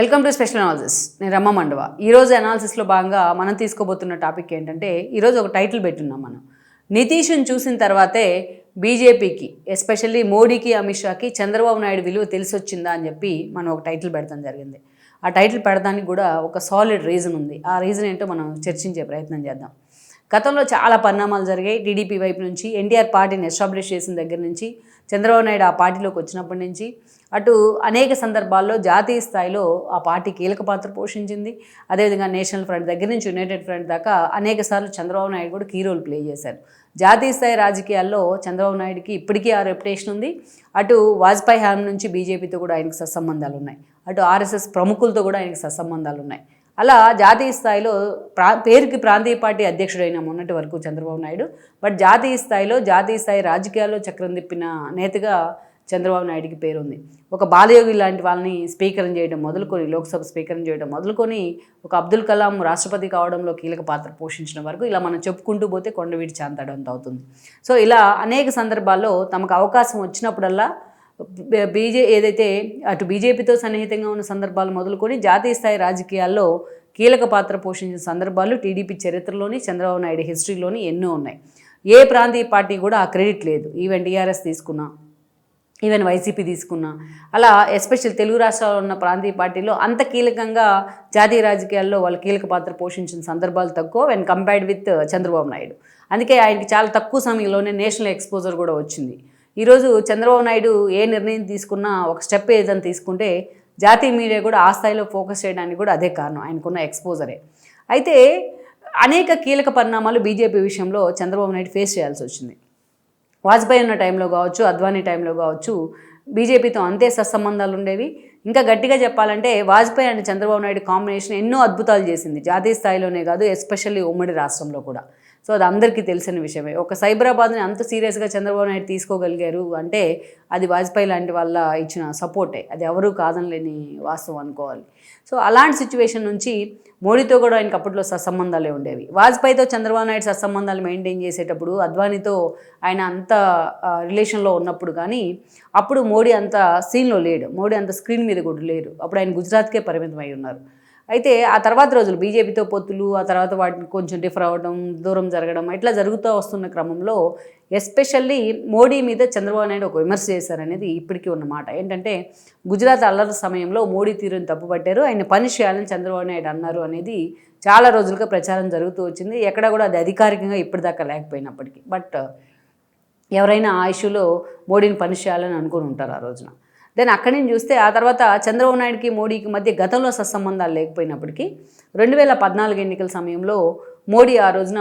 Welcome to special analysis నేను రమ్మ మండవ. ఈరోజు అనాలిసిస్లో భాగంగా మనం తీసుకోబోతున్న టాపిక్ ఏంటంటే ఈరోజు ఒక టైటిల్ పెట్టున్నాం మనం. నితీష్ని చూసిన తర్వాతే బీజేపీకి ఎస్పెషల్లీ మోడీకి అమిత్ షాకి చంద్రబాబు నాయుడు విలువ తెలిసి వచ్చిందా అని చెప్పి మనం ఒక టైటిల్ పెడతాం జరిగింది. ఆ టైటిల్ పెడడానికి కూడా ఒక సాలిడ్ రీజన్ ఉంది. ఆ రీజన్ ఏంటో మనం చర్చించే ప్రయత్నం చేద్దాం. గతంలో చాలా పరిణామాలు జరిగాయి. టీడీపీ వైపు నుంచి ఎన్టీఆర్ పార్టీని ఎస్టాబ్లిష్ చేసిన దగ్గర నుంచి చంద్రబాబు నాయుడు ఆ పార్టీలోకి వచ్చినప్పటి నుంచి అటు అనేక సందర్భాల్లో జాతీయ స్థాయిలో ఆ పార్టీ కీలక పాత్ర పోషించింది. అదేవిధంగా నేషనల్ ఫ్రంట్ దగ్గర నుంచి యునైటెడ్ ఫ్రంట్ దాకా అనేక సార్లు చంద్రబాబు నాయుడు కూడా కీ రోల్ ప్లే చేశారు. జాతీయ స్థాయి రాజకీయాల్లో చంద్రబాబు నాయుడుకి ఇప్పటికీ ఆ రెప్యుటేషన్ ఉంది. అటు వాజ్పేయి హామీ నుంచి బీజేపీతో కూడా ఆయనకు సత్సంబంధాలు ఉన్నాయి. అటు ఆర్ఎస్ఎస్ ప్రముఖులతో కూడా ఆయనకు సత్సంబంధాలు ఉన్నాయి. అలా జాతీయ స్థాయిలో ప్రా పేరుకి ప్రాంతీయ పార్టీ అధ్యక్షుడైన మొన్నటి వరకు చంద్రబాబు నాయుడు. బట్ జాతీయ స్థాయిలో జాతీయ స్థాయి రాజకీయాల్లో చక్రం తిప్పిన నేతగా చంద్రబాబు నాయుడికి పేరుంది. ఒక బాలయోగి లాంటి వాళ్ళని స్పీకర్ని చేయడం మొదలుకొని లోక్సభ స్పీకర్ని చేయడం మొదలుకొని ఒక అబ్దుల్ కలాం రాష్ట్రపతి కావడంలో కీలక పాత్ర పోషించిన వరకు ఇలా మనం చెప్పుకుంటూ పోతే కొండవీటి చాంతాడంత అవుతుంది. సో ఇలా అనేక సందర్భాల్లో తమకు అవకాశం వచ్చినప్పుడల్లా బీజే ఏదైతే అటు బీజేపీతో సన్నిహితంగా ఉన్న సందర్భాలు మొదలుకొని జాతీయ స్థాయి రాజకీయాల్లో కీలక పాత్ర పోషించిన సందర్భాలు టీడీపీ చరిత్రలోని చంద్రబాబు నాయుడు హిస్టరీలోని ఎన్నో ఉన్నాయి. ఏ ప్రాంతీయ పార్టీ కూడా ఆ క్రెడిట్ లేదు. ఈవెన్ టీఆర్ఎస్ తీసుకున్నా ఈవెన్ వైసీపీ తీసుకున్నా. అలా ఎస్పెషల్ తెలుగు రాష్ట్రాల్లో ఉన్న ప్రాంతీయ పార్టీలో అంత కీలకంగా జాతీయ రాజకీయాల్లో వాళ్ళు కీలక పాత్ర పోషించిన సందర్భాలు తక్కువ when compared with Chandrababu Naidu. అందుకే ఆయనకి చాలా తక్కువ సమయంలోనే నేషనల్ ఎక్స్పోజర్ కూడా వచ్చింది. ఈరోజు చంద్రబాబు నాయుడు ఏ నిర్ణయం తీసుకున్నా ఒక స్టెప్ ఏదైనా తీసుకుంటే జాతీయ మీడియా కూడా ఆ స్థాయిలో ఫోకస్ చేయడానికి కూడా అదే కారణం. ఆయనకున్న ఎక్స్పోజరే. అయితే అనేక కీలక పరిణామాలు బీజేపీ విషయంలో చంద్రబాబు నాయుడు ఫేస్ చేయాల్సి వచ్చింది. వాజ్పేయి ఉన్న టైంలో కావచ్చు అద్వానీ టైంలో కావచ్చు బీజేపీతో అంతే సత్సంబంధాలు ఉండేవి. ఇంకా గట్టిగా చెప్పాలంటే వాజ్పేయి అండ్ చంద్రబాబు నాయుడు కాంబినేషన్ ఎన్నో అద్భుతాలు చేసింది. జాతీయ స్థాయిలోనే కాదు ఎస్పెషల్లీ ఉమ్మడి రాష్ట్రంలో కూడా. సో అది అందరికీ తెలిసిన విషయమే. ఒక సైబరాబాద్ని అంత సీరియస్గా చంద్రబాబు నాయుడు తీసుకోగలిగారు అంటే అది వాజ్పేయి లాంటి వాళ్ళ ఇచ్చిన సపోర్టే. అది ఎవరూ కాదనలేని వాస్తవం అనుకోవాలి. సో అలాంటి సిచ్యువేషన్ నుంచి మోడీతో కూడా ఆయనకి అప్పట్లో సత్సంబంధాలే ఉండేవి. వాజ్పేయితో చంద్రబాబు నాయుడు సత్సంబంధాలు మెయింటైన్ చేసేటప్పుడు అద్వానీతో ఆయన అంత రిలేషన్లో ఉన్నప్పుడు కానీ అప్పుడు మోడీ అంత సీన్లో లేడు. మోడీ అంత స్క్రీన్ మీద కూడా లేరు. అప్పుడు ఆయన గుజరాత్కే పరిమితం అయి ఉన్నారు. అయితే ఆ తర్వాత రోజులు బీజేపీతో పొత్తులు ఆ తర్వాత వాటిని కొంచెం డిఫర్ అవ్వడం దూరం జరగడం ఇట్లా జరుగుతూ వస్తున్న క్రమంలో ఎస్పెషల్లీ మోడీ మీద చంద్రబాబు నాయుడు ఒక విమర్శ చేశారనేది ఇప్పటికీ ఉన్నమాట ఏంటంటే గుజరాత్ అల్లరి సమయంలో మోడీ తీరుని తప్పుపట్టారు ఆయన పని చేయాలని చంద్రబాబు నాయుడు అన్నారు అనేది చాలా రోజులుగా ప్రచారం జరుగుతూ వచ్చింది. ఎక్కడ కూడా అది అధికారికంగా ఇప్పటిదాకా లేకపోయినప్పటికీ. బట్ ఎవరైనా ఆ ఇష్యూలో మోడీని పని చేయాలని అనుకుని ఉంటారు ఆ రోజున. దెన్ అక్కడి నుంచి చూస్తే ఆ తర్వాత చంద్రబాబు నాయుడుకి మోడీకి మధ్య గతంలో సత్సంబంధాలు లేకపోయినప్పటికీ రెండు వేల పద్నాలుగు ఎన్నికల సమయంలో మోడీ ఆ రోజున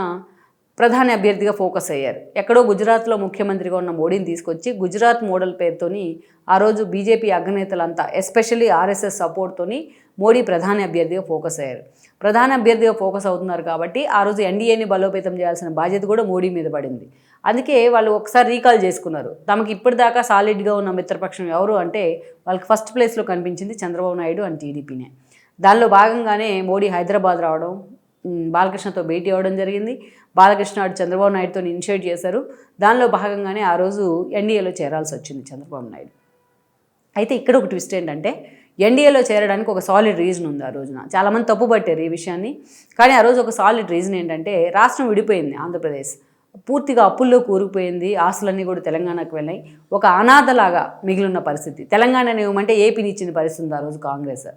ప్రధాని అభ్యర్థిగా ఫోకస్ అయ్యారు. ఎక్కడో గుజరాత్లో ముఖ్యమంత్రిగా ఉన్న మోడీని తీసుకొచ్చి గుజరాత్ మోడల్ పేరుతోని ఆ రోజు బీజేపీ అగ్రనేతలంతా ఎస్పెషల్లీ ఆర్ఎస్ఎస్ సపోర్ట్తోని మోడీ ప్రధాని అభ్యర్థిగా ఫోకస్ అయ్యారు. ప్రధాన అభ్యర్థిగా ఫోకస్ అవుతున్నారు కాబట్టి ఆ రోజు ఎన్డీఏని బలోపేతం చేయాల్సిన బాధ్యత కూడా మోడీ మీద పడింది. అందుకే వాళ్ళు ఒకసారి రీకాల్ చేసుకున్నారు. తమకి ఇప్పటిదాకా సాలిడ్గా ఉన్న మిత్రపక్షం ఎవరు అంటే వాళ్ళకి ఫస్ట్ ప్లేస్లో కనిపించింది చంద్రబాబు నాయుడు అండ్ టీడీపీనే. దానిలో భాగంగానే మోడీ హైదరాబాద్ రావడం బాలకృష్ణతో భేటీ అవ్వడం జరిగింది. బాలకృష్ణ అటు చంద్రబాబు నాయుడుతో ఇనిషియేట్ చేశారు. దానిలో భాగంగానే ఆ రోజు ఎన్డీఏలో చేరాల్సి వచ్చింది చంద్రబాబు నాయుడు. అయితే ఇక్కడ ఒక ట్విస్ట్ ఏంటంటే ఎన్డీఏలో చేరడానికి ఒక సాలిడ్ రీజన్ ఉంది ఆ రోజున. చాలామంది తప్పుపట్టారు ఈ విషయాన్ని. కానీ ఆ రోజు ఒక సాలిడ్ రీజన్ ఏంటంటే రాష్ట్రం విడిపోయింది ఆంధ్రప్రదేశ్. పూర్తిగా అప్పుల్లో కూరుకుపోయింది ఆస్తులన్నీ కూడా తెలంగాణకు వెళ్ళాయి. ఒక అనాథలాగా మిగిలిన పరిస్థితి. తెలంగాణని ఇవ్వమంటే ఏపీని ఇచ్చిన పరిస్థితి ఉంది ఆ రోజు కాంగ్రెస్.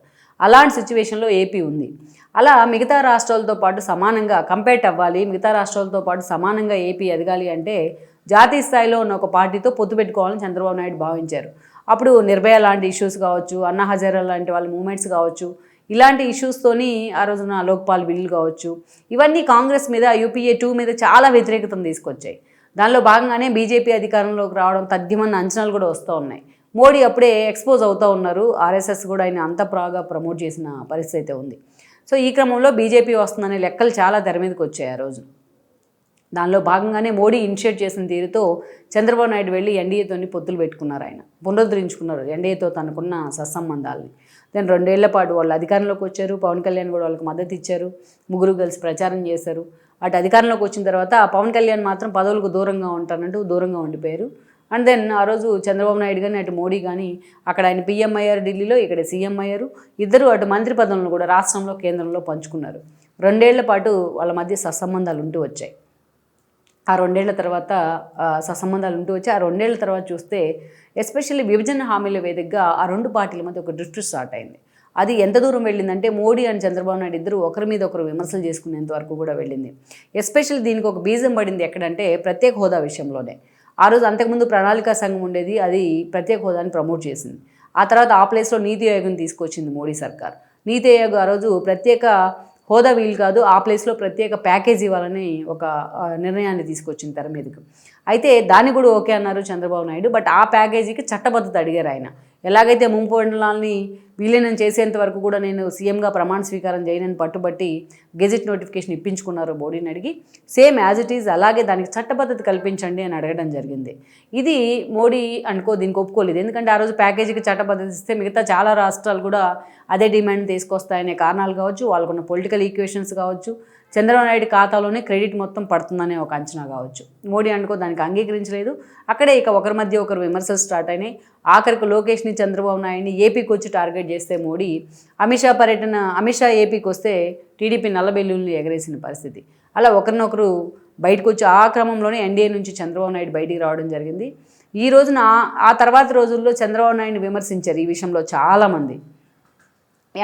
అలాంటి సిచ్యువేషన్లో ఏపీ ఉంది. అలా మిగతా రాష్ట్రాలతో పాటు సమానంగా కంపేట్ అవ్వాలి మిగతా రాష్ట్రాలతో పాటు సమానంగా ఏపీ ఎదగాలి అంటే జాతీయ స్థాయిలో ఉన్న ఒక పార్టీతో పొత్తు పెట్టుకోవాలని చంద్రబాబు నాయుడు భావించారు. అప్పుడు నిర్భయ లాంటి ఇష్యూస్ కావచ్చు అన్నా హజారా లాంటి వాళ్ళ మూమెంట్స్ కావచ్చు ఇలాంటి ఇష్యూస్తోని ఆ రోజున లోక్పాల్ బిల్లు కావచ్చు. ఇవన్నీ కాంగ్రెస్ మీద యూపీఏ టూ మీద చాలా వ్యతిరేకతను తీసుకొచ్చాయి. దానిలో భాగంగానే బీజేపీ అధికారంలోకి రావడం తథ్యమన్న అంచనాలు కూడా వస్తూ ఉన్నాయి. మోడీ అప్పుడే ఎక్స్పోజ్ అవుతూ ఉన్నారు. ఆర్ఎస్ఎస్ కూడా ఆయన అంత ప్రాగా ప్రమోట్ చేసిన పరిస్థితి అయితే ఉంది. సో ఈ క్రమంలో బీజేపీ వస్తుందనే లెక్కలు చాలా తెర మీదకి వచ్చాయి ఆ రోజు దానిలో భాగంగానే మోడీ ఇనిషియేట్ చేసిన తీరుతో చంద్రబాబు నాయుడు వెళ్ళి ఎన్డీఏతోని పొత్తులు పెట్టుకున్నారు ఆయన. పునరుద్ధరించుకున్నారు ఎన్డీఏతో తనకున్న సత్సంబంధాలని. దెన్ రెండేళ్ళ పాటు వాళ్ళు అధికారంలోకి వచ్చారు పవన్ కళ్యాణ్ కూడా వాళ్ళకి మద్దతు ఇచ్చారు ముగ్గురు కలిసి ప్రచారం చేశారు. అటు అధికారంలోకి వచ్చిన తర్వాత ఆ పవన్ కళ్యాణ్ మాత్రం పదవులకు దూరంగా ఉంటానంటూ దూరంగా ఉండిపోయారు. అండ్ దెన్ ఆ రోజు చంద్రబాబు నాయుడు కానీ అటు మోడీ కానీ అక్కడ ఆయన పీఎం అయ్యారు ఢిల్లీలో ఇక్కడ సీఎం అయ్యారు. ఇద్దరు అటు మంత్రి పదవులను కూడా రాష్ట్రంలో కేంద్రంలో పంచుకున్నారు. రెండేళ్ళ పాటు వాళ్ళ మధ్య సత్సంబంధాలు ఉంటూ వచ్చాయి. ఆ రెండేళ్ళ తర్వాత ససంబంధాలు సత్సంబంధాలు ఉంటూ వచ్చి ఆ రెండేళ్ళ తర్వాత చూస్తే ఎస్పెషల్లీ విభజన హామీల వేదికగా ఆ రెండు పార్టీల మధ్య ఒక డ్రిఫ్ట్ స్టార్ట్ అయింది. అది ఎంత దూరం వెళ్ళిందంటే మోడీ అండ్ చంద్రబాబు నాయుడు ఇద్దరు ఒకరి మీద ఒకరు విమర్శలు చేసుకునేంత వరకు కూడా వెళ్ళింది. ఎస్పెషల్లీ దీనికి ఒక బీజం పడింది ఎక్కడంటే ప్రత్యేక హోదా విషయంలోనే. ఆ రోజు అంతకుముందు ప్రణాళికా సంఘం ఉండేది అది ప్రత్యేక హోదాని ప్రమోట్ చేసింది. ఆ తర్వాత ఆ ప్లేస్లో నీతి ఆయోగం తీసుకొచ్చింది మోడీ సర్కార్. నీతి ఆయోగ్ ఆ రోజు ప్రత్యేక హోదా వీలు కాదు ఆ ప్లేస్లో ప్రత్యేక ప్యాకేజ్ ఇవ్వాలని ఒక నిర్ణయాన్ని తీసుకొచ్చిన తెర మీదకు. అయితే దాన్ని కూడా ఓకే అన్నారు చంద్రబాబు నాయుడు బట్ ఆ ప్యాకేజీకి చట్టబద్ధత అడిగారు ఆయన. ఎలాగైతే ముంపుండలాల్ని విలీనం చేసేంత వరకు కూడా నేను సీఎంగా ప్రమాణ స్వీకారం చేయనని పట్టుబట్టి గెజిట్ నోటిఫికేషన్ ఇప్పించుకున్నారు మోడీని అడిగి సేమ్ యాజ్ ఇట్ ఈజ్ అలాగే దానికి చట్టబద్ధత కల్పించండి అని అడగడం జరిగింది. ఇది మోడీ అనుకో దీనికి ఒప్పుకోలేదు. ఎందుకంటే ఆ రోజు ప్యాకేజీకి చట్టబద్ధత ఇస్తే మిగతా చాలా రాష్ట్రాలు కూడా అదే డిమాండ్ తీసుకొస్తాయనే కారణాలు కావచ్చు వాళ్ళకున్న పొలిటికల్ ఈక్వేషన్స్ కావచ్చు చంద్రబాబు నాయుడు ఖాతాలోనే క్రెడిట్ మొత్తం పడుతుందనే ఒక అంచనా కావచ్చు. మోడీ అనుకో దానికి అంగీకరించలేదు. అక్కడే ఇక ఒకరి మధ్య ఒకరు విమర్శలు స్టార్ట్ అయినాయి. ఆఖరికి లోకేష్ని చంద్రబాబు నాయుడిని ఏపీకి వచ్చి టార్గెట్ చేస్తే మోడీ అమిత్ షా పర్యటన అమిత్ షా ఏపీకి వస్తే టీడీపీ నల్లబెల్లుల్ని ఎగరేసిన పరిస్థితి. అలా ఒకరినొకరు బయటకు వచ్చి ఆ క్రమంలోనే ఎన్డీఏ నుంచి చంద్రబాబు నాయుడు బయటికి రావడం జరిగింది. ఈ రోజున ఆ- తర్వాత రోజుల్లో చంద్రబాబు నాయుడిని విమర్శించారు ఈ విషయంలో చాలామంది.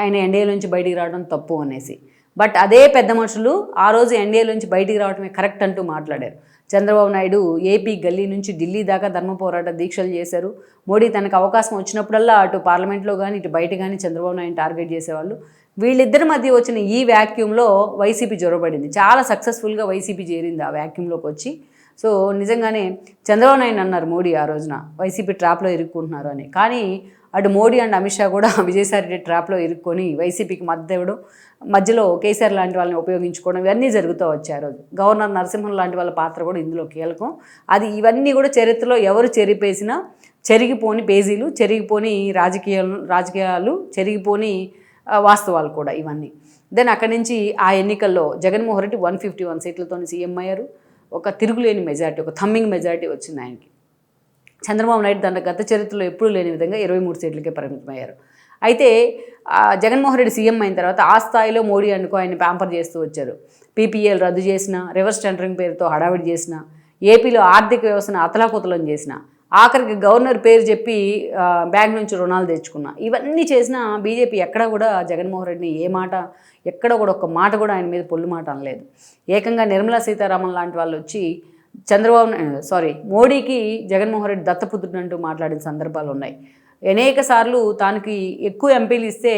ఆయన ఎన్డీఏ నుంచి బయటికి రావడం తప్పు అనేసి. బట్ అదే పెద్ద మనుషులు ఆ రోజు ఎన్డీఏ నుంచి బయటికి రావడమే కరెక్ట్ అంటూ మాట్లాడారు. చంద్రబాబు నాయుడు ఏపీ గల్లీ నుంచి ఢిల్లీ దాకా ధర్మ పోరాట దీక్షలు చేశారు. మోడీ తనకు అవకాశం వచ్చినప్పుడల్లా అటు పార్లమెంట్లో కానీ ఇటు బయట కానీ చంద్రబాబు నాయుడు టార్గెట్ చేసేవాళ్ళు. వీళ్ళిద్దరి మధ్య వచ్చిన ఈ వ్యాక్యూమ్లో వైసీపీ జొరబడింది. చాలా సక్సెస్ఫుల్గా వైసీపీ చేరింది ఆ వ్యాక్యూమ్లోకి వచ్చి. సో నిజంగానే చంద్రబాబు నాయుడు అన్నారు మోడీ ఆ రోజున వైసీపీ ట్రాప్లో ఇరుక్కుంటున్నారు అని. కానీ అటు మోడీ అండ్ అమిత్ షా కూడా విజయసాయి రెడ్డి ట్రాప్లో ఇరుక్కొని వైసీపీకి మద్దతు ఇవ్వడం మధ్యలో కేసీఆర్ లాంటి వాళ్ళని ఉపయోగించుకోవడం ఇవన్నీ జరుగుతూ వచ్చాయి రోజు. గవర్నర్ నరసింహన్ లాంటి వాళ్ళ పాత్ర కూడా ఇందులో కీలకం. అది ఇవన్నీ కూడా చరిత్రలో ఎవరు చెరిపేసినా చెరిగిపోని పేజీలు చెరిగిపోని రాజకీయాలు రాజకీయాలు చెరిగిపోని వాస్తవాలు కూడా ఇవన్నీ. దెన్ అక్కడి నుంచి ఆ ఎన్నికల్లో Jaganmohan Reddy one fifty one సీట్లతో సీఎం అయ్యారు. ఒక తిరుగులేని మెజారిటీ ఒక థమ్మింగ్ మెజారిటీ వచ్చింది ఆయనకి. చంద్రబాబు నాయుడు తన గత చరిత్రలో ఎప్పుడూ లేని విధంగా ఇరవై మూడు సీట్లకే పరిమితమయ్యారు. అయితే జగన్మోహన్ రెడ్డి సీఎం అయిన తర్వాత ఆ స్థాయిలో మోడీ అనుకో ఆయన ప్యాంపర్ చేస్తూ వచ్చారు. పీపీఎల్ రద్దు చేసిన రివర్స్ టెండరింగ్ పేరుతో హడావిడి చేసిన ఏపీలో ఆర్థిక వ్యవస్థను అతలాకుతలం చేసిన ఆఖరికి గవర్నర్ పేరు చెప్పి బ్యాంక్ నుంచి రుణాలు తెచ్చుకున్నా ఇవన్నీ చేసిన బీజేపీ ఎక్కడ కూడా జగన్మోహన్ రెడ్డిని ఏ మాట ఎక్కడ కూడా ఒక్క మాట కూడా ఆయన మీద పొల్లు మాట అనలేదు. ఏకంగా నిర్మలా సీతారామన్ లాంటి వాళ్ళు వచ్చి చంద్రబాబు సారీ మోడీకి జగన్మోహన్ రెడ్డి దత్తపుత్రుడు అంటూ మాట్లాడిన సందర్భాలు ఉన్నాయి. అనేక సార్లు తానికి ఎక్కువ ఎంపీలు ఇస్తే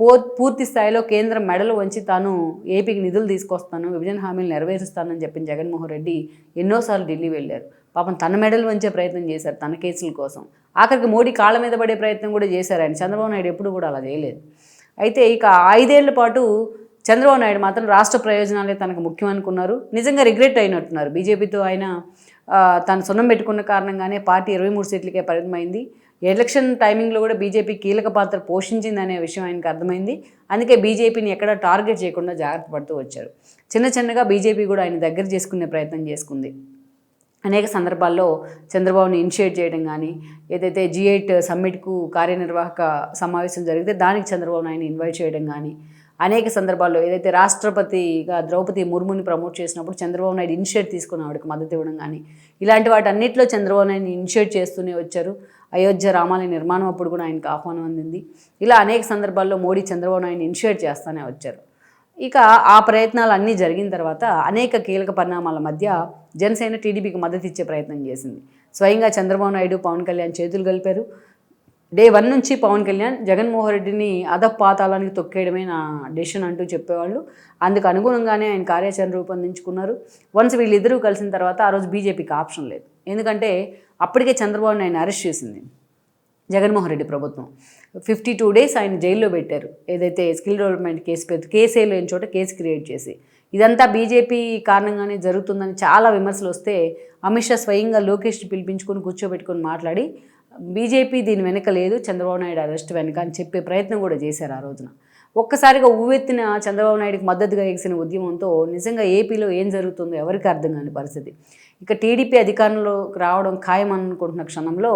పో పూర్తి స్థాయిలో కేంద్రం మెడలు వంచి తాను ఏపీకి నిధులు తీసుకొస్తాను విభజన హామీలు నెరవేరుస్తానని చెప్పిన జగన్మోహన్ రెడ్డి ఎన్నోసార్లు ఢిల్లీ వెళ్ళారు. పాపం తన మెడలు వంచే ప్రయత్నం చేశారు తన కేసుల కోసం. ఆఖరికి మోడీ కాళ్ళ మీద పడే ప్రయత్నం కూడా చేశారు ఆయన. చంద్రబాబు నాయుడు ఎప్పుడు కూడా అలా చేయలేదు. అయితే ఇక ఐదేళ్ళ పాటు చంద్రబాబు నాయుడు మాత్రం రాష్ట్ర ప్రయోజనాలే తనకు ముఖ్యం అనుకున్నారు. నిజంగా రిగ్రెట్ అయినట్టున్నారు. బీజేపీతో ఆయన తను సున్నం పెట్టుకున్న కారణంగానే పార్టీ ఇరవై మూడు సీట్లకే పరిమితమైంది. ఎలక్షన్ టైమింగ్లో కూడా బీజేపీ కీలక పాత్ర పోషించింది అనే విషయం ఆయనకు అర్థమైంది. అందుకే బీజేపీని ఎక్కడ టార్గెట్ చేయకుండా జాగ్రత్త పడుతూ వచ్చారు. చిన్న చిన్నగా బీజేపీ కూడా ఆయన దగ్గర చేసుకునే ప్రయత్నం చేసుకుంది. అనేక సందర్భాల్లో చంద్రబాబుని ఇనిషియేట్ చేయడం కానీ ఏదైతే జీ ఎయిట్ సమ్మిట్కు కార్యనిర్వాహక సమావేశం జరిగితే దానికి చంద్రబాబు నాయుడు ఇన్వైట్ చేయడం కానీ అనేక సందర్భాల్లో ఏదైతే రాష్ట్రపతిగా ద్రౌపది ముర్ముని ప్రమోట్ చేసినప్పుడు చంద్రబాబు నాయుడు ఇనిషియేట్ తీసుకున్న ఆవిడకి మద్దతు ఇవ్వడం కానీ ఇలాంటి వాటన్నిటిలో చంద్రబాబు నాయుడు ఇనిషియేట్ చేస్తూనే వచ్చారు. అయోధ్య రామాలయ నిర్మాణం అప్పుడు కూడా ఆయనకు ఆహ్వానం అందింది. ఇలా అనేక సందర్భాల్లో మోడీ చంద్రబాబు నాయుడు ఇనిషియేట్ చేస్తూనే వచ్చారు. ఇక ఆ ప్రయత్నాలు అన్నీ జరిగిన తర్వాత అనేక కీలక పరిణామాల మధ్య జనసేన టీడీపీకి మద్దతు ఇచ్చే ప్రయత్నం చేసింది. స్వయంగా చంద్రబాబు నాయుడు పవన్ కళ్యాణ్ చేతులు కలిపారు. డే వన్ నుంచి పవన్ కళ్యాణ్ జగన్మోహన్ రెడ్డిని అధపాతాలానికి తొక్కేయడమే నా డెసిషన్ అంటూ చెప్పేవాళ్ళు. అందుకు అనుగుణంగానే ఆయన కార్యాచరణ రూపొందించుకున్నారు. వన్స్ వీళ్ళిద్దరూ కలిసిన తర్వాత ఆ రోజు బీజేపీకి ఆప్షన్ లేదు. ఎందుకంటే అప్పటికే చంద్రబాబు నాయుడు అరెస్ట్ చేసింది జగన్మోహన్ రెడ్డి ప్రభుత్వం. ఫిఫ్టీ టూ డేస్ ఆయన జైల్లో పెట్టారు. ఏదైతే స్కిల్ డెవలప్మెంట్ కేసు పెద్ద కేసే లేని చోట కేసు క్రియేట్ చేసి. ఇదంతా బీజేపీ కారణంగానే జరుగుతుందని చాలా విమర్శలు వస్తే అమిత్ షా స్వయంగా లోకేష్ పిలిపించుకొని కూర్చోబెట్టుకొని మాట్లాడి బీజేపీ దీని వెనక లేదు చంద్రబాబు నాయుడు అరెస్ట్ వెనక అని చెప్పే ప్రయత్నం కూడా చేశారు ఆ రోజున. ఒక్కసారిగా ఉవ్వెత్తిన చంద్రబాబు నాయుడికి మద్దతుగా ఎగిసిన ఉద్యమంతో నిజంగా ఏపీలో ఏం జరుగుతుందో ఎవరికి అర్థం కాని పరిస్థితి. ఇక టీడీపీ అధికారంలోకి రావడం ఖాయం అనుకుంటున్న క్షణంలో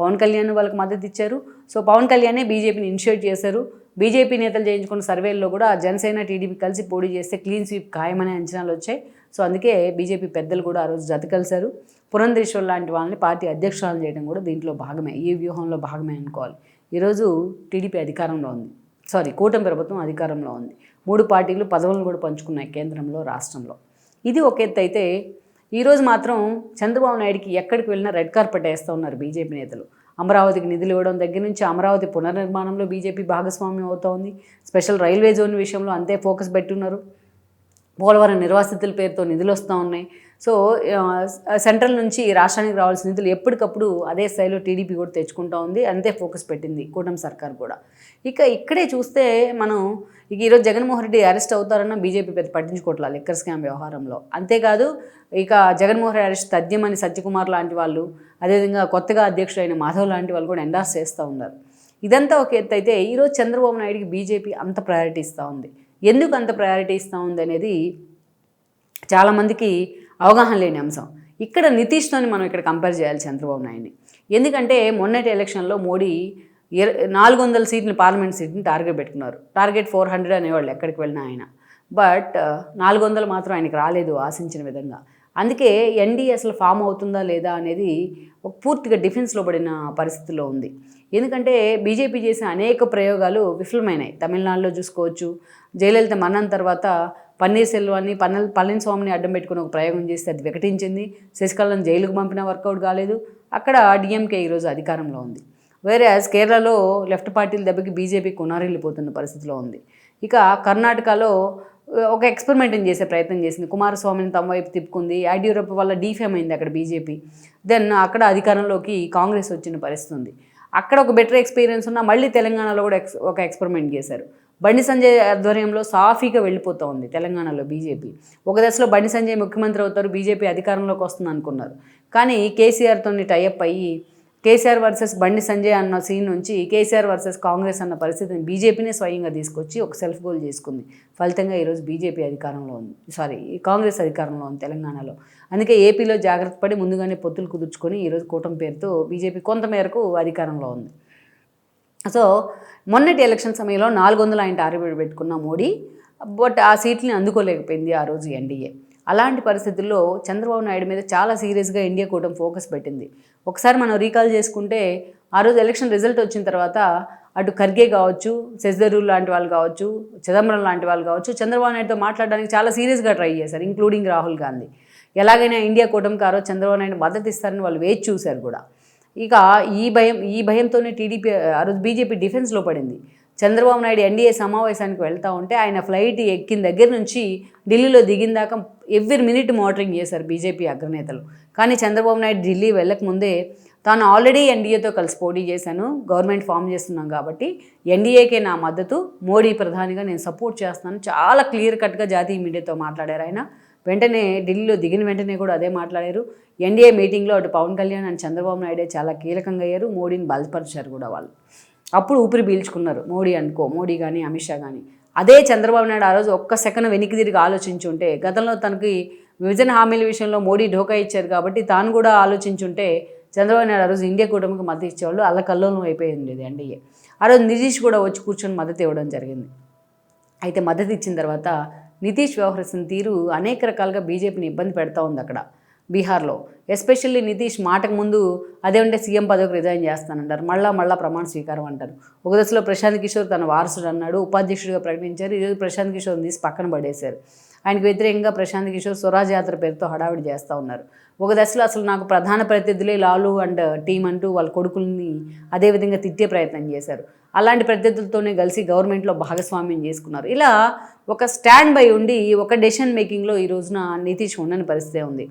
పవన్ కళ్యాణ్ వాళ్ళకి మద్దతు ఇచ్చారు. సో పవన్ కళ్యాణే బీజేపీని ఇనిషియేట్ చేశారు. బీజేపీ నేతలు చేయించుకున్న సర్వేల్లో కూడా జనసేన టీడీపీ కలిసి పోటీ చేస్తే క్లీన్ స్వీప్ ఖాయమనే అంచనాలు వచ్చాయి. సో అందుకే బీజేపీ పెద్దలు కూడా ఆ రోజు జత కలిశారు. పురంధేశ్వర్ లాంటి వాళ్ళని పార్టీ అధ్యక్షురాలు చేయడం కూడా దీంట్లో భాగమే ఈ వ్యూహంలో భాగమే అనుకోవాలి. ఈరోజు టీడీపీ అధికారంలో ఉంది. సారీ కూటమి ప్రభుత్వం అధికారంలో ఉంది. మూడు పార్టీలు పదవులను కూడా పంచుకున్నాయి కేంద్రంలో రాష్ట్రంలో. ఇది ఒక ఎత్తు అయితే ఈరోజు మాత్రం చంద్రబాబు నాయుడికి ఎక్కడికి వెళ్ళినా రెడ్ కార్పెట్ వేస్తూ ఉన్నారు బీజేపీ నేతలు. అమరావతికి నిధులు ఇవ్వడం దగ్గర నుంచి అమరావతి పునర్నిర్మాణంలో బీజేపీ భాగస్వామ్యం అవుతోంది స్పెషల్ రైల్వే జోన్ విషయంలో అంతే ఫోకస్ పెట్టున్నారు. పోలవరం నిర్వాసితుల పేరుతో నిధులు వస్తూ ఉన్నాయి. సో సెంట్రల్ నుంచి రాష్ట్రానికి రావాల్సిన నిధులు ఎప్పటికప్పుడు అదే స్థాయిలో టీడీపీ కూడా తెచ్చుకుంటా ఉంది. అంతే ఫోకస్ పెట్టింది కూటమి సర్కార్ కూడా. ఇక ఇక్కడే చూస్తే మనం ఇక ఈరోజు జగన్మోహన్ రెడ్డి అరెస్ట్ అవుతారన్న బీజేపీ పెద్ద పట్టించుకోవట్లా లిక్కర్ స్కామ్ వ్యవహారంలో. అంతేకాదు ఇక జగన్మోహన్ రెడ్డి అరెస్ట్ తథ్యమని సత్యకుమార్ లాంటి వాళ్ళు అదేవిధంగా కొత్తగా అధ్యక్షుడైన మాధవ్ లాంటి వాళ్ళు కూడా ఎండాస్ చేస్తూ ఉన్నారు. ఇదంతా ఒక ఎత్తు అయితే ఈరోజు చంద్రబాబు నాయుడికి బీజేపీ అంత ప్రయారిటీ ఇస్తూ ఉంది. ఎందుకు అంత ప్రయారిటీ ఇస్తూ ఉంది అనేది చాలామందికి అవగాహన లేని అంశం. ఇక్కడ నితీష్తోని మనం ఇక్కడ కంపేర్ చేయాలి చంద్రబాబు నాయుడిని. ఎందుకంటే మొన్నటి ఎలక్షన్లో మోడీ ఇర నాలుగు వందల సీట్లు పార్లమెంట్ సీట్ని టార్గెట్ పెట్టుకున్నారు. టార్గెట్ ఫోర్ హండ్రెడ్ అనేవాళ్ళు ఎక్కడికి వెళ్ళినా ఆయన. బట్ నాలుగు వందలు మాత్రం ఆయనకి రాలేదు ఆశించిన విధంగా. అందుకే ఎన్డీఏ అసలు ఫామ్ అవుతుందా లేదా అనేది ఒక పూర్తిగా డిఫెన్స్లో పడిన పరిస్థితిలో ఉంది. ఎందుకంటే బీజేపీ చేసిన అనేక ప్రయోగాలు విఫలమైనాయి. తమిళనాడులో చూసుకోవచ్చు జయలలిత మరణం తర్వాత పన్నీర్ సెల్వాన్ని పన్నల్ పళనిస్వామిని అడ్డం పెట్టుకుని ఒక ప్రయోగం చేస్తే అది వికటించింది. శశికళను జైలుకు పంపిన వర్కౌట్ కాలేదు. అక్కడ డిఎంకే ఈరోజు అధికారంలో ఉంది. వేరే కేరళలో లెఫ్ట్ పార్టీల దెబ్బకి బీజేపీ కొనారిల్లిపోతున్న పరిస్థితిలో ఉంది. ఇక కర్ణాటకలో ఒక ఎక్స్పెరిమెంటింగ్ చేసే ప్రయత్నం చేసింది. కుమారస్వామిని తమ వైపు తిప్పుకుంది. యాడ్యూరప్ప వల్ల డీఫేమ్ అయింది అక్కడ బీజేపీ. దెన్ అక్కడ అధికారంలోకి కాంగ్రెస్ వచ్చిన పరిస్థితి ఉంది. అక్కడ ఒక బెటర్ ఎక్స్పీరియన్స్ ఉన్న మళ్ళీ తెలంగాణలో కూడా ఎక్స్ ఒక ఎక్స్పెరిమెంట్ చేశారు. బండి సంజయ్ ఆధ్వర్యంలో సాఫీగా వెళ్ళిపోతూ ఉంది తెలంగాణలో బీజేపీ. ఒక దశలో బండి సంజయ్ ముఖ్యమంత్రి అవుతారు బీజేపీ అధికారంలోకి వస్తుంది అనుకున్నారు. కానీ కేసీఆర్తో టైఅప్ అయ్యి కేసీఆర్ వర్సెస్ బండి సంజయ్ అన్న సీన్ నుంచి కేసీఆర్ వర్సెస్ కాంగ్రెస్ అన్న పరిస్థితిని బీజేపీనే స్వయంగా తీసుకొచ్చి ఒక సెల్ఫ్ గోల్ చేసుకుంది. ఫలితంగా ఈరోజు బీజేపీ అధికారంలో ఉంది. సారీ కాంగ్రెస్ అధికారంలో ఉంది తెలంగాణలో. అందుకే ఏపీలో జాగ్రత్త పడి ముందుగానే పొత్తులు కుదుర్చుకొని ఈరోజు కూటమి పేరుతో బీజేపీ కొంతమేరకు అధికారంలో ఉంది. సో మొన్నటి ఎలక్షన్ సమయంలో నాలుగు వందల ఆయన టార్గెట్ పెట్టుకున్న మోడీ బట్ ఆ సీట్ని అందుకోలేకపోయింది ఆ రోజు ఎన్డీఏ. అలాంటి పరిస్థితుల్లో చంద్రబాబు నాయుడు మీద చాలా సీరియస్గా ఇండియా కూటమి ఫోకస్ పెట్టింది. ఒకసారి మనం రీకాల్ చేసుకుంటే ఆ రోజు ఎలక్షన్ రిజల్ట్ వచ్చిన తర్వాత అటు ఖర్గే కావచ్చు శశిధరూర్ లాంటి వాళ్ళు కావచ్చు చిదంబరం లాంటి వాళ్ళు కావచ్చు చంద్రబాబు నాయుడుతో మాట్లాడడానికి చాలా సీరియస్గా ట్రై చేశారు ఇంక్లూడింగ్ రాహుల్ గాంధీ. ఎలాగైనా ఇండియా కూటమికి ఆ రోజు చంద్రబాబు నాయుడు మద్దతు ఇస్తారని వాళ్ళు వేచి చూశారు కూడా. ఇక ఈ భయం ఈ భయంతోనే టీడీపీ ఆ రోజు బీజేపీ డిఫెన్స్లో పడింది. చంద్రబాబు నాయుడు ఎన్డీఏ సమావేశానికి వెళ్తూ ఉంటే ఆయన ఫ్లైట్ ఎక్కిన దగ్గర నుంచి ఢిల్లీలో దిగిన దాకా ఎవ్రీ మినిట్ మోటరింగ్ చేశారు బీజేపీ అగ్రనేతలు. కానీ చంద్రబాబు నాయుడు ఢిల్లీ వెళ్ళకముందే తాను ఆల్రెడీ ఎన్డీఏతో కలిసి పోటీ చేశాను గవర్నమెంట్ ఫామ్ చేస్తున్నాం కాబట్టి ఎన్డీఏకే నా మద్దతు మోడీ ప్రధానిగా నేను సపోర్ట్ చేస్తాను చాలా క్లియర్ కట్గా జాతీయ మీడియాతో మాట్లాడారు ఆయన. వెంటనే ఢిల్లీలో దిగిన వెంటనే కూడా అదే మాట్లాడారు. ఎన్డీఏ మీటింగ్లో అటు పవన్ కళ్యాణ్ అండ్ చంద్రబాబు నాయుడే చాలా కీలకంగా అయ్యారు. మోడీని బలపరిచారు కూడా వాళ్ళు. అప్పుడు ఊపిరి పీల్చుకున్నారు. మోడీ అనుకో మోడీ కానీ అమిత్ షా కానీ అదే చంద్రబాబు నాయుడు ఆ రోజు ఒక్క సెకండ్ వెనక్కి తిరిగి ఆలోచించుంటే గతంలో తనకి విభజన హామీల విషయంలో మోడీ ఢోకా ఇచ్చారు కాబట్టి తాను కూడా ఆలోచించుంటే చంద్రబాబు నాయుడు ఆ రోజు ఇండియా కూటమికి మద్దతు ఇచ్చేవాళ్ళు అల్లకల్లోలం అయిపోయింది ఉండేది ఎన్డీఏ. ఆ రోజు నితీష్ కూడా వచ్చి కూర్చొని మద్దతు ఇవ్వడం జరిగింది. అయితే మద్దతు ఇచ్చిన తర్వాత నితీష్ వ్యవహరిస్తున్న తీరు అనేక రకాలుగా బీజేపీని ఇబ్బంది పెడతా ఉంది అక్కడ బీహార్లో. ఎస్పెషల్లీ నితీష్ మాటకు ముందు అదే ఉంటే సీఎం పదవికి రిజైన్ చేస్తానంటారు. మళ్ళా మళ్ళా ప్రమాణ స్వీకారం అంటారు. ఒక దశలో ప్రశాంత్ కిషోర్ తన వారసుడు అన్నాడు ఉపాధ్యక్షుడిగా ప్రకటించారు ఈరోజు ప్రశాంత్ కిషోర్ని తీసి పక్కన పడేశారు. ఆయనకు వ్యతిరేకంగా ప్రశాంత్ కిషోర్ స్వరాజ్ యాత్ర పేరుతో హడావిడి చేస్తూ ఉన్నారు. ఒక దశలో అసలు నాకు ప్రధాన ప్రత్యర్థులే లాలు అండ్ టీం అంటూ వాళ్ళ కొడుకుల్ని అదేవిధంగా తిట్టే ప్రయత్నం చేశారు. అలాంటి ప్రత్యర్థులతోనే కలిసి గవర్నమెంట్లో భాగస్వామ్యం చేసుకున్నారు. ఇలా ఒక స్టాండ్ బై ఉండి ఒక డెసిషన్ మేకింగ్లో ఈ రోజున నితీష్ ఉండని పరిస్థితి ఉంది.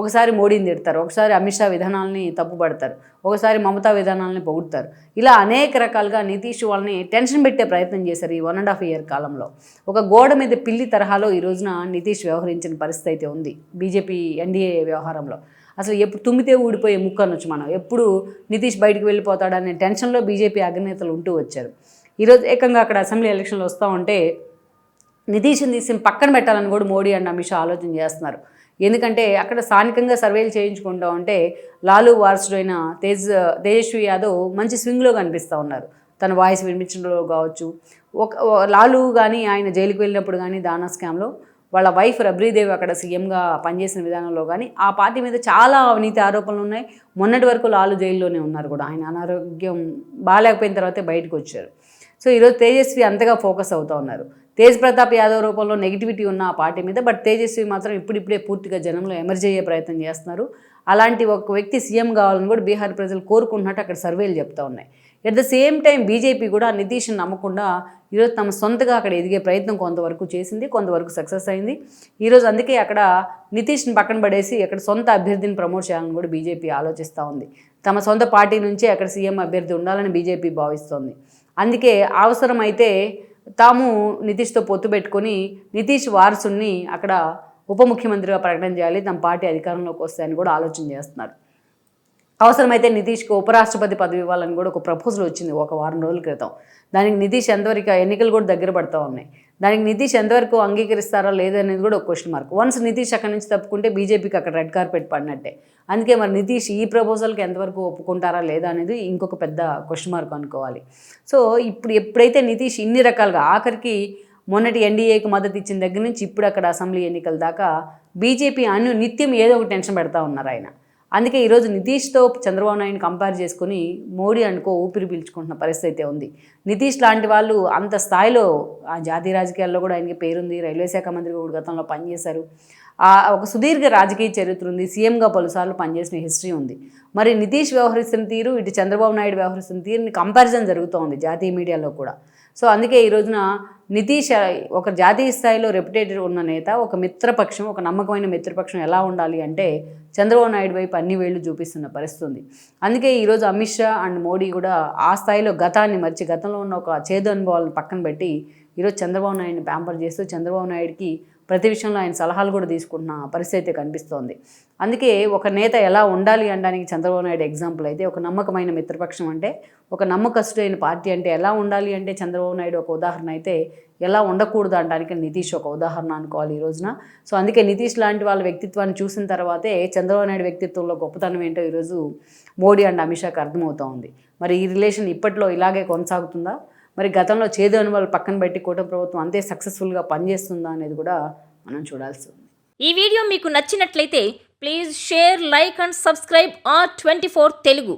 ఒకసారి మోడీని తిడతారు ఒకసారి అమిత్ షా విధానాలని తప్పుపడతారు ఒకసారి మమతా విధానాలని పొగుడతారు. ఇలా అనేక రకాలుగా నితీష్ వాళ్ళని టెన్షన్ పెట్టే ప్రయత్నం చేశారు ఈ వన్ అండ్ హాఫ్ ఇయర్ కాలంలో. ఒక గోడ మీద పిల్లి తరహాలో ఈ రోజున నితీష్ వ్యవహరించిన పరిస్థితి అయితే ఉంది. బీజేపీ ఎన్డీఏ వ్యవహారంలో. అసలు ఎప్పుడు తుమ్మితే ఊడిపోయే ముక్క అనొచ్చు మనం. ఎప్పుడు నితీష్ బయటికి వెళ్ళిపోతాడనే టెన్షన్లో బీజేపీ అగ్రనేతలు ఉంటూ వచ్చారు. ఈరోజు ఏకంగా అక్కడ అసెంబ్లీ ఎలక్షన్లు వస్తూ ఉంటే నితీష్ని తీసి పక్కన పెట్టాలని కూడా మోడీ అండ్ అమిత్ షా ఆలోచన చేస్తున్నారు. ఎందుకంటే అక్కడ స్థానికంగా సర్వేలు చేయించుకుంటా ఉంటే లాలు వారసుడైన తేజ్ తేజస్వి యాదవ్ మంచి స్వింగ్లో కనిపిస్తూ ఉన్నారు. తన వాయిస్ వినిపించడంలో కావచ్చు. ఒక లాలు కానీ ఆయన జైలుకి వెళ్ళినప్పుడు కానీ దానా స్కామ్లో వాళ్ళ వైఫ్ రబ్రీదేవి అక్కడ సీఎంగా పనిచేసిన విధానంలో కానీ ఆ పార్టీ మీద చాలా అవినీతి ఆరోపణలు ఉన్నాయి. మొన్నటి వరకు లాలు జైల్లోనే ఉన్నారు కూడా. ఆయన అనారోగ్యం బాగాలేకపోయిన తర్వాతే బయటకు వచ్చారు. సో ఈరోజు తేజస్వి అంతగా ఫోకస్ అవుతూ ఉన్నారు. తేజ్ ప్రతాప్ యాదవ్ రూపంలో నెగిటివిటీ ఉన్న ఆ పార్టీ మీద బట్ తేజస్వి మాత్రం ఇప్పుడిప్పుడే పూర్తిగా జనంలో ఎమర్జ్ అయ్యే ప్రయత్నం చేస్తున్నారు. అలాంటి ఒక వ్యక్తి సీఎం కావాలని కూడా బీహార్ ప్రజలు కోరుకుంటున్నట్టు అక్కడ సర్వేలు చెప్తా ఉన్నాయి. At the same time BJP కూడా నితీష్ని నమ్మకుండా ఈరోజు తమ సొంతగా అక్కడ ఎదిగే ప్రయత్నం కొంతవరకు చేసింది కొంతవరకు సక్సెస్ అయింది. ఈరోజు అందుకే అక్కడ నితీష్ని పక్కన పడేసి అక్కడ సొంత అభ్యర్థిని ప్రమోట్ చేయాలని కూడా బీజేపీ ఆలోచిస్తూ ఉంది. తమ సొంత పార్టీ నుంచే అక్కడ సీఎం అభ్యర్థి ఉండాలని బీజేపీ భావిస్తోంది. అందుకే అవసరమైతే తాము నితీష్తో పొత్తు పెట్టుకొని నితీష్ వారసుని అక్కడ ఉప ముఖ్యమంత్రిగా ప్రకటన చేయాలి తమ పార్టీ అధికారంలోకి వస్తాయని కూడా ఆలోచన చేస్తున్నారు. అవసరమైతే నితీష్కి ఉపరాష్ట్రపతి పదవి ఇవ్వాలని కూడా ఒక ప్రపోజల్ వచ్చింది ఒక వారం రోజుల క్రితం. దానికి నితీష్ ఎంతవరకు ఎన్నికలు కూడా దగ్గర పడతా ఉన్నాయి. దానికి నితీష్ ఎంతవరకు అంగీకరిస్తారా లేదనేది కూడా ఒక క్వశ్చన్ మార్క్ వన్స్ నితీష్ అక్కడి నుంచి తప్పుకుంటే బీజేపీకి అక్కడ రెడ్ కార్పెట్ పడినట్టే. అందుకే మరి నితీష్ ఈ ప్రపోజల్కి ఎంతవరకు ఒప్పుకుంటారా లేదా అనేది ఇంకొక పెద్ద క్వశ్చన్ మార్క్ అనుకోవాలి. సో ఇప్పుడు ఎప్పుడైతే నితీష్ ఇన్ని రకాలుగా ఆఖరికి మొన్నటి ఎన్డీఏకి మద్దతు ఇచ్చిన దగ్గర నుంచి ఇప్పుడు అక్కడ అసెంబ్లీ ఎన్నికల దాకా బీజేపీ అను నిత్యం ఏదో ఒక టెన్షన్ పెడతా ఉన్నారు ఆయన. అందుకే ఈరోజు నితీష్తో చంద్రబాబు నాయుడు కంపేర్ చేసుకుని మోడీ అనుకో ఊపిరి పీల్చుకుంటున్న పరిస్థితి అయితే ఉంది. నితీష్ లాంటి వాళ్ళు అంత స్థాయిలో ఆ జాతీయ రాజకీయాల్లో కూడా ఆయనకి పేరుంది రైల్వే శాఖ మంత్రిగా కూడా గతంలో పనిచేశారు. ఒక సుదీర్ఘ రాజకీయ చరిత్ర ఉంది సీఎంగా పలుసార్లు పనిచేసిన హిస్టరీ ఉంది. మరి నితీష్ వ్యవహరిస్తున్న తీరు ఇటు చంద్రబాబు నాయుడు వ్యవహరిస్తున్న తీరుని కంపారిజన్ జరుగుతూ ఉంది జాతీయ మీడియాలో కూడా. సో అందుకే ఈ రోజున నితీష్ ఒక జాతీయ స్థాయిలో రెప్యుటేటెడ్ ఉన్న నేత ఒక మిత్రపక్షం ఒక నమ్మకమైన మిత్రపక్షం ఎలా ఉండాలి అంటే చంద్రబాబు నాయుడు వైపు అన్ని వేళ్ళు చూపిస్తున్న పరిస్థితి ఉంది అందుకే ఈరోజు అమిత్ షా అండ్ మోడీ కూడా ఆ స్థాయిలో గతాన్ని మర్చి గతంలో ఉన్న ఒక చేదు అనుభవాలను పక్కన పెట్టి ఈరోజు చంద్రబాబు నాయుడిని ప్యాంపర్ చేస్తూ చంద్రబాబు నాయుడికి ప్రతి విషయంలో ఆయన సలహాలు కూడా తీసుకుంటున్న పరిస్థితి అయితే కనిపిస్తోంది. అందుకే ఒక నేత ఎలా ఉండాలి అనడానికి చంద్రబాబు నాయుడు ఎగ్జాంపుల్ అయితే ఒక నమ్మకమైన మిత్రపక్షం అంటే ఒక నమ్మకస్తుడైన పార్టీ అంటే ఎలా ఉండాలి అంటే చంద్రబాబు నాయుడు ఒక ఉదాహరణ అయితే ఎలా ఉండకూడదు అనడానికి నితీష్ ఒక ఉదాహరణ అనుకోవాలి ఈ రోజున. సో అందుకే నితీష్ లాంటి వాళ్ళ వ్యక్తిత్వాన్ని చూసిన తర్వాతే చంద్రబాబు నాయుడు వ్యక్తిత్వంలో గొప్పతనం ఏంటో ఈరోజు మోడీ అండ్ అమిత్ షాకి అర్థమవుతోంది. మరి ఈ రిలేషన్ ఇప్పట్లో ఇలాగే కొనసాగుతుందా? మరి గతంలో చేదు అనుభవాలు పక్కన పెట్టి కూటమి ప్రభుత్వం అంతే సక్సెస్ఫుల్గా పనిచేస్తుందా అనేది కూడా మనం చూడాల్సి ఉంది. ఈ వీడియో మీకు నచ్చినట్లయితే please share like and subscribe R twenty Telugu